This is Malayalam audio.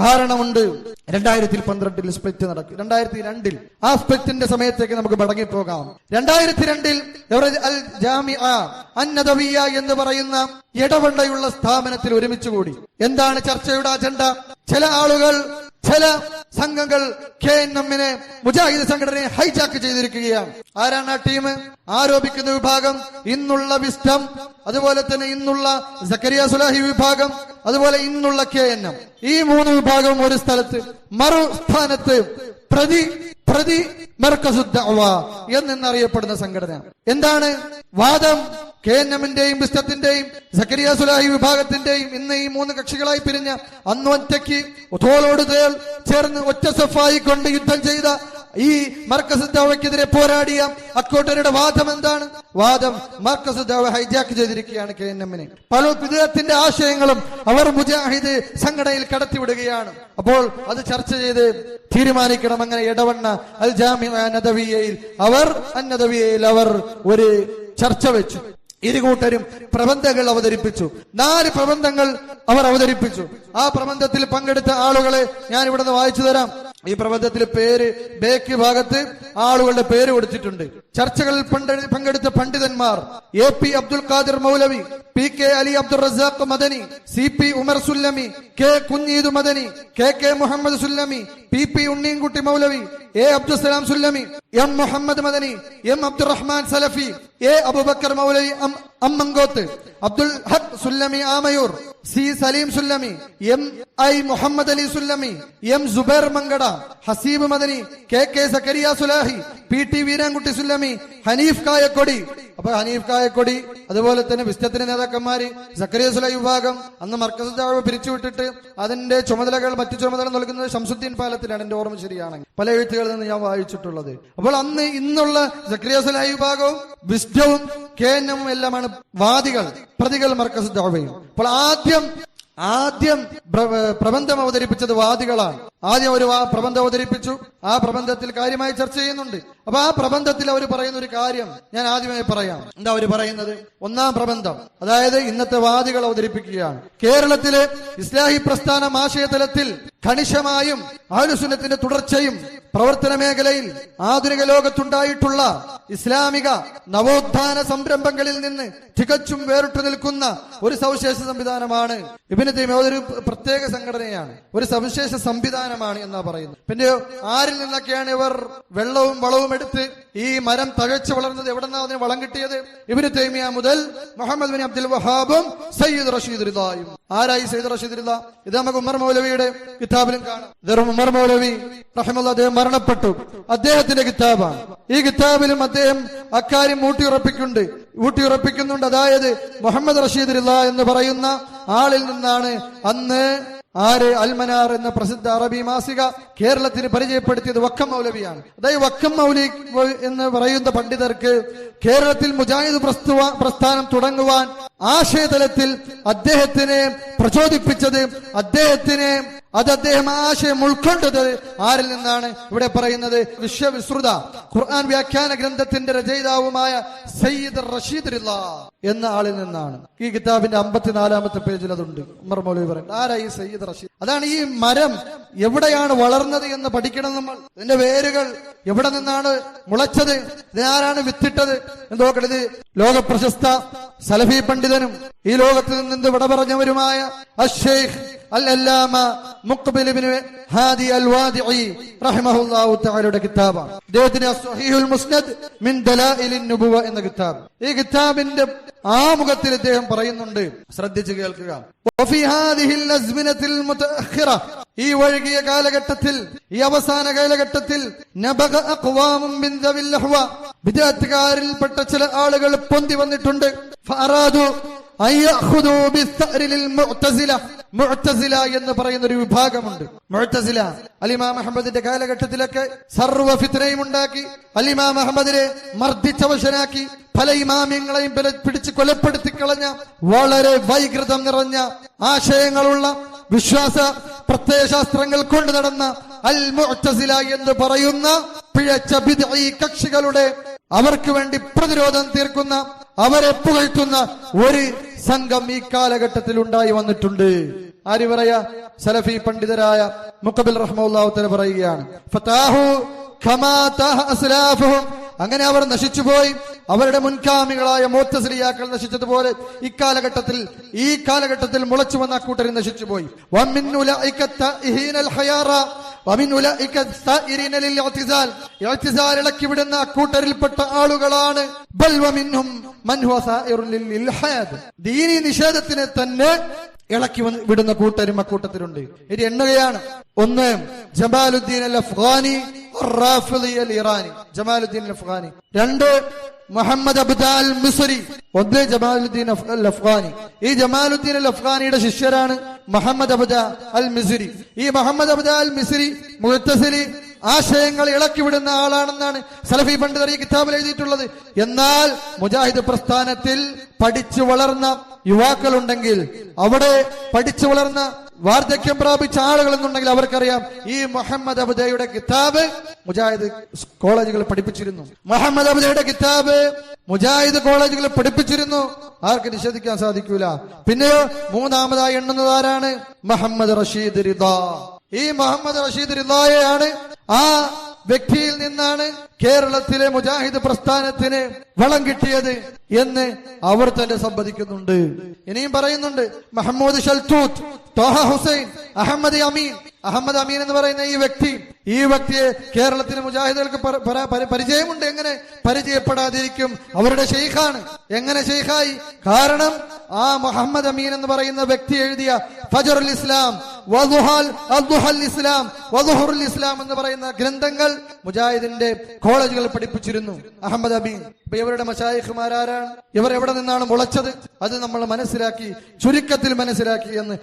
കാരണമുണ്ട്. രണ്ടായിരത്തി പന്ത്രണ്ടിൽ സ്പ്ലിറ്റ് നടക്കും. രണ്ടായിരത്തി രണ്ടിൽ ആ സ്പ്ലിറ്റിന്റെ സമയത്തേക്ക് നമുക്ക് മടങ്ങിപ്പോകാം. രണ്ടായിരത്തി രണ്ടിൽ അൽ ജാമിഅ അന്നദവിയ എന്ന് പറയുന്ന ഇടവണ്ടയുള്ള സ്ഥാപനത്തിൽ ഒരുമിച്ച് കൂടി. എന്താണ് ചർച്ചയുടെ അജണ്ട ചില ആളുകൾ ചില സംഘങ്ങൾ കെ എൻ എമ്മിനെ മുജാഹിദ് സംഘടനയെ ഹൈജാക്ക് ചെയ്തിരിക്കുകയാണ്. ആരാണ് ആ ടീം ആരോപിക്കുന്ന വിഭാഗം ഇന്നുള്ള വിസ്റ്റം അതുപോലെ തന്നെ ഇന്നുള്ള സക്കരിയ സുലാഹി വിഭാഗം അതുപോലെ ഇന്നുള്ള കെ എൻ എം ഈ മൂന്ന് വിഭാഗവും ഒരു സ്ഥലത്ത്. മറു സ്ഥാനത്ത് പ്രതി പ്രതി മർക്കസുദ്ദഅവ എന്നറിയപ്പെടുന്ന സംഘടന എന്താണ്? വാദം കെ എൻ എമ്മിന്റെയും ബിസ്റ്റത്തിന്റെയും സക്കരിയ സുലാഹി വിഭാഗത്തിന്റെയും ഇന്ന് ഈ മൂന്ന് കക്ഷികളായി പിരിഞ്ഞ അന്ന് ഒറ്റയ്ക്ക് തോളോട് തേൾ ചേർന്ന് ഒറ്റ സഫായി കൊണ്ട് യുദ്ധം ചെയ്ത ഈ മർക്കസ് ദാവയ്ക്കെതിരെ പോരാടിയ അക്കോട്ടരുടെ വാദം എന്താണ്? വാദം മർക്കസ് ദാവ ഹൈജാക്ക് ചെയ്തിരിക്കുകയാണ് കെ എൻ എമ്മിനെ. പല വിദേഹത്തിന്റെ ആശയങ്ങളും അവർ മുജാഹിദ് സംഘടനയിൽ കടത്തിവിടുകയാണ്. അപ്പോൾ അത് ചർച്ച ചെയ്ത് തീരുമാനിക്കണം അങ്ങനെ ഇടവണ്ണ അൽ ജാമിഅ നദവിയയിൽ അവർ അന്നദവിയയിൽ അവർ ഒരു ചർച്ച വെച്ചു. ഇരുകൂട്ടരും പ്രബന്ധങ്ങൾ അവതരിപ്പിച്ചു. നാല് പ്രബന്ധങ്ങൾ അവർ അവതരിപ്പിച്ചു. ആ പ്രബന്ധത്തിൽ പങ്കെടുത്ത ആളുകളെ ഞാൻ ഇവിടെ നിന്ന് വായിച്ചു തരാം. ഈ പ്രബന്ധത്തിലെ പേര് ബേക്ക് ഭാഗത്ത് ആളുകളുടെ പേര് കൊടുത്തിട്ടുണ്ട്. ചർച്ചകളിൽ പങ്കെടുത്ത പണ്ഡിതന്മാർ A P Abdul Khadir Maulavi P K Ali Abdul Razak Madani C P Umar Sullami K Kunjeed Madani K K Muhammad Sullami P P Unneenkutty Maulavi A Abdussalam Sullami M Muhammad Madani M Abdurahman Salafi A Abubakar Maulavi Ammankoth Abdul Haq Sullami Amayur C Saleem Sullami M I Muhammad Ali Sullami M Subair Mankada Haseeb Madani K K Zakariya Sulahi P T Veerankutty Sullami Hanif Kayakkodi. അപ്പൊ ഹനീഫ് കായക്കൊടി അതുപോലെ തന്നെ വിസ്തത്തിന്റെ നേതാക്കന്മാര് സക്കരിയ സുലാഹി വിഭാഗം അന്ന് മർക്കസ് ദാവ് പിരിച്ചുവിട്ടിട്ട് അതിന്റെ ചുമതലകൾ മറ്റു ചുമതല നൽകുന്നത് ഷംസുദ്ദീൻ പാലത്തിലാണ്. എന്റെ ഓർമ്മ ശരിയാണെങ്കിൽ പല എഴുത്തുകളിൽ നിന്ന് ഞാൻ വായിച്ചിട്ടുള്ളത്. അപ്പോൾ അന്ന് ഇന്നുള്ള സക്രിയ സുലാഹി വിഭാഗവും വിസ്തവും കെ എൻ എമ്മും എല്ലാമാണ് വാദികൾ പ്രതികൾ മർക്കസ് ദാവയും. അപ്പോൾ ആദ്യം ആദ്യം പ്ര- പ്രബന്ധം അവതരിപ്പിച്ചത് വാദികളാണ്. ആദ്യം ഒരു പ്രബന്ധം അവതരിപ്പിച്ചു. ആ പ്രബന്ധത്തിൽ കാര്യമായി ചർച്ച ചെയ്യുന്നുണ്ട്. അപ്പൊ ആ പ്രബന്ധത്തിൽ അവർ പറയുന്ന ഒരു കാര്യം ഞാൻ ആദ്യമായി പറയാം. എന്താ അവർ പറയുന്നത്? ഒന്നാം പ്രബന്ധം. അതായത് ഇന്നത്തെ വാദികൾ അവതരിപ്പിക്കുകയാണ്. കേരളത്തിലെ ഇസ്ലാഹി പ്രസ്ഥാനം ആശയതലത്തിൽ കണിശമായും ആലുസുനത്തിന്റെ തുടർച്ചയും പ്രവർത്തന മേഖലയിൽ ആധുനിക ലോകത്തുണ്ടായിട്ടുള്ള ഇസ്ലാമിക നവോത്ഥാന സംരംഭങ്ങളിൽ നിന്ന് തികച്ചും വേറിട്ടു നിൽക്കുന്ന ഒരു സവിശേഷ സംവിധാനമാണ് ഇബിന് ഒരു പ്രത്യേക സംഘടനയാണ്. ഒരു സവിശേഷ സംവിധാനമാണ് എന്നാ പറയുന്നത് പിന്നെ ആരിൽ നിന്നൊക്കെയാണ് ഇവർ വെള്ളവും വളവും എടുത്ത് ഈ മരം തഴച്ചു വളർന്നത് എവിടെ നിന്നാണ് അതിന് വളം കിട്ടിയത്? ഇവർ തൈമിയ മുതൽ മുഹമ്മദ് ബിൻ അബ്ദുൽ വഹാബും സയ്യിദ് റഷീദ് റിദായും ആരായി സയ്യിദ് റഷീദ് റിദ ഇത് നമുക്ക് ഉമർ മൗലവിയുടെ കിതാബിലും കാണാം. ഉമർ മൗലവി അദ്ദേഹം മരണപ്പെട്ടു. അദ്ദേഹത്തിന്റെ കിതാബാണ്. ഈ കിതാബിലും അദ്ദേഹം അക്കാര്യം ഊട്ടിയുറപ്പിക്കുന്നുണ്ട്. ഊട്ടിയുറപ്പിക്കുന്നുണ്ട്. അതായത് മുഹമ്മദ് റഷീദ് റിദ എന്ന് പറയുന്ന ആളിൽ നിന്നാണ് അന്ന് ആര് അൽമനാർ എന്ന പ്രസിദ്ധ അറബി മാസിക കേരളത്തിന് പരിചയപ്പെടുത്തിയത് വക്കം മൗലവിയാണ്. അതായത് വക്കം മൗലി എന്ന് പറയുന്ന പണ്ഡിതർക്ക് കേരളത്തിൽ മുജാഹിദ് പ്രസ്ഥാനം തുടങ്ങുവാൻ ആശയതലത്തിൽ അദ്ദേഹത്തിനെ പ്രചോദിപ്പിച്ചത് അദ്ദേഹത്തിനെ അത് അദ്ദേഹം ആശയം ഉൾക്കൊണ്ടത് ആരിൽ നിന്നാണ്? ഇവിടെ പറയുന്നത് വിശ്വവിശ്രുത ഖുർആൻ വ്യാഖ്യാന ഗ്രന്ഥത്തിന്റെ രചയിതാവുമായ സയ്യിദ് റഷീദ് എന്ന ആളിൽ നിന്നാണ്. ഈ കിതാബിന്റെ അമ്പത്തിനാലാമത്തെ പേജിൽ അതുണ്ട്. ഉമർ മൗലവി പറയുന്നത് ആരായി സയ്യിദ് റഷീദ്? അതാണ് ഈ മരം എവിടെയാണ് വളർന്നത് എന്ന് പഠിക്കണം നമ്മൾ. ഇതിന്റെ വേരുകൾ എവിടെ നിന്നാണ് മുളച്ചത്? ഇതിനാരാണ് വിത്തിട്ടത്? എന്ന് ഇത് ലോക പ്രശസ്ത സലഫി പണ്ഡിതനും ഈ ലോകത്ത് നിന്ന് വിട പറഞ്ഞവരുമായ അഷേഖ് കിതാബാണ്. എന്ന കിതാബ്. ഈ കിതാബിന്റെ ആ മുഖത്തിൽ ഇദ്ദേഹം പറയുന്നുണ്ട്. ശ്രദ്ധിച്ചു കേൾക്കുക. ഈ ഒഴുകിയ കാലഘട്ടത്തിൽ ഈ അവസാന കാലഘട്ടത്തിൽ വിദ്യാർത്ഥികാരിൽപ്പെട്ട ചില ആളുകൾ പൊന്തി വന്നിട്ടുണ്ട്. മുഅ്തസില. എന്ന് പറയുന്ന ഒരു വിഭാഗമുണ്ട്. മുഅ്തസില. അലിമാം അഹമ്മദിന്റെ കാലഘട്ടത്തിലൊക്കെ സർവ ഫിത്രയും ഉണ്ടാക്കി അലിമാം അഹമ്മദിനെ മർദ്ദിച്ചവശനാക്കി പല ഇമാമ്യങ്ങളെയും പിടിച്ച് കൊലപ്പെടുത്തി കളഞ്ഞ വളരെ വൈകൃതം നിറഞ്ഞ ആശയങ്ങളുള്ള വിശ്വാസ പ്രത്യയശാസ്ത്രങ്ങൾ കൊണ്ട് നടന്ന അൽ മുഅ്തസില എന്ന് പറയുന്ന പിഴച്ച ഈ കക്ഷികളുടെ അവർക്ക് വേണ്ടി പ്രതിരോധം തീർക്കുന്ന അവരെ പുകഴ്ത്തുന്ന ഒരു സംഘം ഈ കാലഘട്ടത്തിൽ ഉണ്ടായി വന്നിട്ടുണ്ട്. ആര് പറയാ സലഫി പണ്ഡിതരായ മുക്കബിൽ റഹ്മുല്ലാഹുത്തല പറയുകയാണ് അങ്ങനെ അവർ നശിച്ചുപോയി. അവരുടെ മുൻഗാമികളായ മോത്തസിലിയാക്കൾ നശിച്ചതുപോലെ ഇക്കാലഘട്ടത്തിൽ ഈ കാലഘട്ടത്തിൽ മുളച്ചു വന്ന കൂട്ടരും നശിച്ചുപോയി. ഇളക്കി വിടുന്ന അക്കൂട്ടരിൽപ്പെട്ട ആളുകളാണ്. ദീനി നിഷേധത്തിനെ തന്നെ ഇളക്കി വിടുന്ന കൂട്ടരും അക്കൂട്ടത്തിലുണ്ട്. ഇത് എണ്ണുകയാണ്. ഒന്ന് ജമാലുദ്ദീൻ അൽ അഫ്ഗാനി അൽ ഇറാനി ജമാലുദ്ദീൻ അൽ അഫ്ഗാനി രണ്ട് മുഹമ്മദ് അബ്ദാൽ മിസ്രി ഒന്ന് ജമാലുദ്ദീൻ അൽ അഫ്ഗാനി ഈ ജമാലുദ്ദീൻ അൽ അഫ്ഗാനിയുടെ ശിഷ്യരാണ് മുഹമ്മദ് അബുദ അൽ മിസിരി ഈ മുഹമ്മദ് അബുദ അൽ മിസിരി മുത്തസിലി ആശയങ്ങൾ ഇളക്കി വിടുന്ന ആളാണെന്നാണ് സലഫി പണ്ഡിതർ ഈ കിതാബിൽ എഴുതിയിട്ടുള്ളത്. എന്നാൽ മുജാഹിദ് പ്രസ്ഥാനത്തിൽ പഠിച്ചു വളർന്ന യുവാക്കളുണ്ടെങ്കിൽ അവിടെ പഠിച്ചു വളർന്ന വാർദ്ധക്യം പ്രാപിച്ച ആളുകൾ എന്നുണ്ടെങ്കിൽ അവർക്കറിയാം ഈ മുഹമ്മദ് അബുദയുടെ കിതാബ് മുജാഹിദ് കോളേജുകൾ പഠിപ്പിച്ചിരുന്നു. മുഹമ്മദ് അബുദയുടെ കിതാബ് മുജാഹിദ് കോളേജുകൾ പഠിപ്പിച്ചിരുന്നു. ആർക്ക് നിഷേധിക്കാൻ സാധിക്കൂല. പിന്നെയോ മൂന്നാമതായി എണ്ണുന്നത് ആരാണ്? മുഹമ്മദ് റഷീദ് റിദ. ഈ മുഹമ്മദ് റഷീദ് റിദായെയാണ് ആ വ്യക്തിയിൽ നിന്നാണ് കേരളത്തിലെ മുജാഹിദ് പ്രസ്ഥാനത്തിന് വളം കിട്ടിയത് എന്ന് അവർ തന്നെ സംവദിക്കുന്നുണ്ട്. ഇനിയും പറയുന്നുണ്ട് മഹമ്മൂദ് ഷൽത്തൂത്ത് തോഹ ഹുസൈൻ അഹമ്മദ് അമീൻ. അഹമ്മദ് അമീൻ എന്ന് പറയുന്ന ഈ വ്യക്തി ഈ വ്യക്തിയെ കേരളത്തിലെ മുജാഹിദുകൾക്ക് പര- പര- പര- പരിചയമുണ്ട്. എങ്ങനെ പരിചയപ്പെടാതിരിക്കും? അവരുടെ ഷെയ്ഖാണ് എങ്ങനെ ഷെയ്ഖായി കാരണം ആ മുഹമ്മദ് അമീൻ എന്ന് പറയുന്ന വ്യക്തി എഴുതിയ ഫജറുൽ ഇസ്ലാം ഇസ്ലാം ഇസ്ലാം എന്ന് പറയുന്ന ഗ്രന്ഥങ്ങൾ മുജാഹിദിന്റെ കോളേജുകൾ പഠിപ്പിച്ചിരുന്നു. അഹമ്മദ് അമീൻ. ഇപ്പൊ ഇവരുടെ മഷായിഖുമാരാരാണ് ഇവർ എവിടെ നിന്നാണ് മുളച്ചത്? അത് നമ്മൾ മനസ്സിലാക്കി ചുരുക്കത്തിൽ മനസ്സിലാക്കി എന്ന്